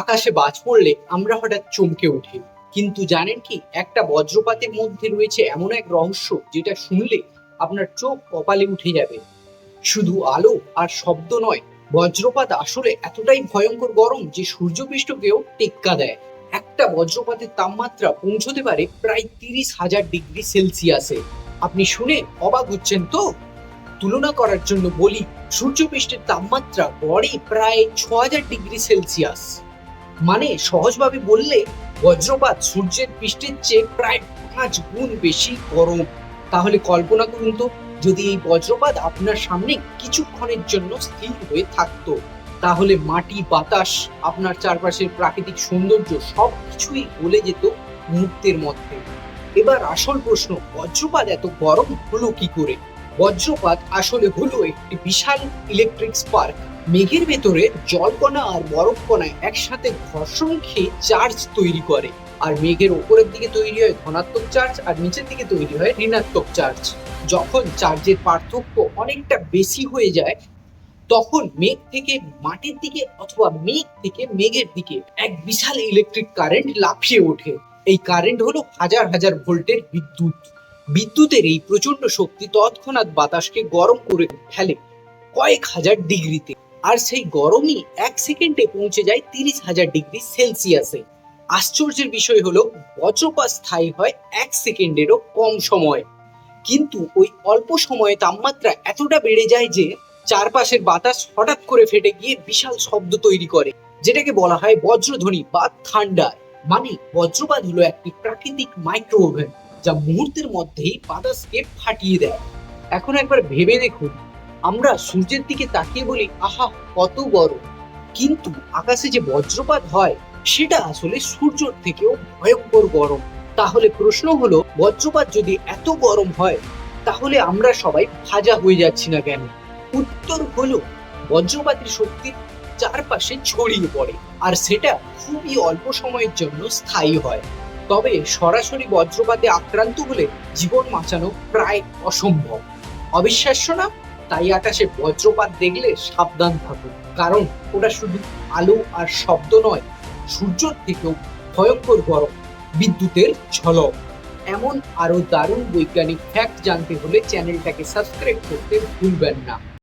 আকাশে বাজ পড়লে আমরা হঠাৎ চমকে উঠি। কিন্তু জানেন কি, একটা বজ্রপাতের মধ্যে রয়েছে এমন এক রহস্য যেটা শুনলে আপনার চোখ কপালে উঠে যাবে। শুধু আলো আর শব্দ নয়, বজ্রপাত আসলে এতটাই ভয়ঙ্কর গরম যে সূর্যপৃষ্ঠকেও টেক্কা দেয়। একটা বজ্রপাতের তাপমাত্রা পৌঁছতে পারে প্রায় তিরিশ হাজার ডিগ্রি সেলসিয়াসে। আপনি শুনে অবাক হচ্ছেন তো? তুলনা করার জন্য বলি, সূর্যপৃষ্ঠের তাপমাত্রা গড়ে প্রায় ছ হাজার ডিগ্রি সেলসিয়াস। মানে সহজভাবে বললে বজ্রপাত সূর্যের পৃষ্ঠের চেয়ে প্রায় পাঁচ গুণ বেশি গরম। তাহলে কল্পনা করুন তো, যদি এই বজ্রপাত আপনার সামনে কিছুক্ষণের জন্য স্থির হয়ে থাকতো, তাহলে মাটি, বাতাস, আপনার চারপাশের প্রাকৃতিক সৌন্দর্য সব কিছুই গলে যেত মুহূর্তের মধ্যে। এবার আসল প্রশ্ন, বজ্রপাত এত গরম হলো কি করে? বজ্রপাত আসলে হলো একটি বিশাল ইলেকট্রিক স্পার্ক মেঘের ভেতরে জলকণা আর বরফকণা একসাথে ঘর্ষণ খেয়ে চার্জ তৈরি করে। আর মেঘের ওপরের দিকে তৈরি হয় ধনাত্মক চার্জ আর নিচের দিকে তৈরি হয় ঋণাত্মক চার্জ যখন চার্জের পার্থক্য অনেকটা বেশি হয়ে যায়, তখন মেঘ থেকে মাটির দিকে অথবা মেঘ থেকে মেঘের দিকে এক বিশাল ইলেকট্রিক কারেন্ট লাফিয়ে ওঠে। এই কারেন্ট হলো হাজার হাজার ভোল্টের বিদ্যুৎ। বিদ্যুতের এই প্রচণ্ড শক্তি তৎক্ষণাৎ বাতাসকে গরম করে ফেলে কয়েক হাজার ডিগ্রিতে। আর সেই গরমই এক সেকেন্ডে পৌঁছে যায় তিরিশ হাজার ডিগ্রি সেলসিয়াসে। আশ্চর্যের বিষয় হলো, বজ্রপাত স্থায়ী হয় এক সেকেন্ডেরও কম সময়। কিন্তু ওই অল্প সময়ে তাপমাত্রা এতটা বেড়ে যায় যে চারপাশের বাতাস হঠাৎ করে ফেটে গিয়ে বিশাল শব্দ তৈরি করে, যেটাকে বলা হয় বজ্রধ্বনি বা থান্ডার মানে বজ্রপাত হলো একটি প্রাকৃতিক মাইক্রোওভেন যা মুহূর্তের মধ্যেই বাতাসকে ফাটিয়ে দেয়। এখন একবার ভেবে দেখুন আমরা সূর্যের দিকে তাকিয়ে বলি, আহা, কত গরম। কিন্তু আকাশে যে বজ্রপাত হয়, সেটা আসলে সূর্যর থেকেও ভয়ঙ্কর গরম। তাহলে প্রশ্ন হলো, বজ্রপাত যদি এত গরম হয়, তাহলে আমরা সবাই ভাজা হয়ে যাচ্ছি না কেন? উত্তর হলো, বজ্রপাতের শক্তি চারপাশে ছড়িয়ে পড়ে, আর সেটা খুবই অল্প সময়ের জন্য স্থায়ী হয়। তবে সরাসরি বজ্রপাতে আক্রান্ত হলে জীবন বাঁচানো প্রায় অসম্ভব। অবিশ্বাস্য না? তাই আকাশে বজ্রপাত দেখলে সাবধান থাকুন কারণ ওটা শুধু আলো আর শব্দ নয়, সূর্যর থেকেও ভয়ঙ্কর গরম বিদ্যুতের ঝলক। এমন আরও দারুণ বৈজ্ঞানিক ফ্যাক্ট জানতে হলে চ্যানেলটাকে সাবস্ক্রাইব করতে ভুলবেন না।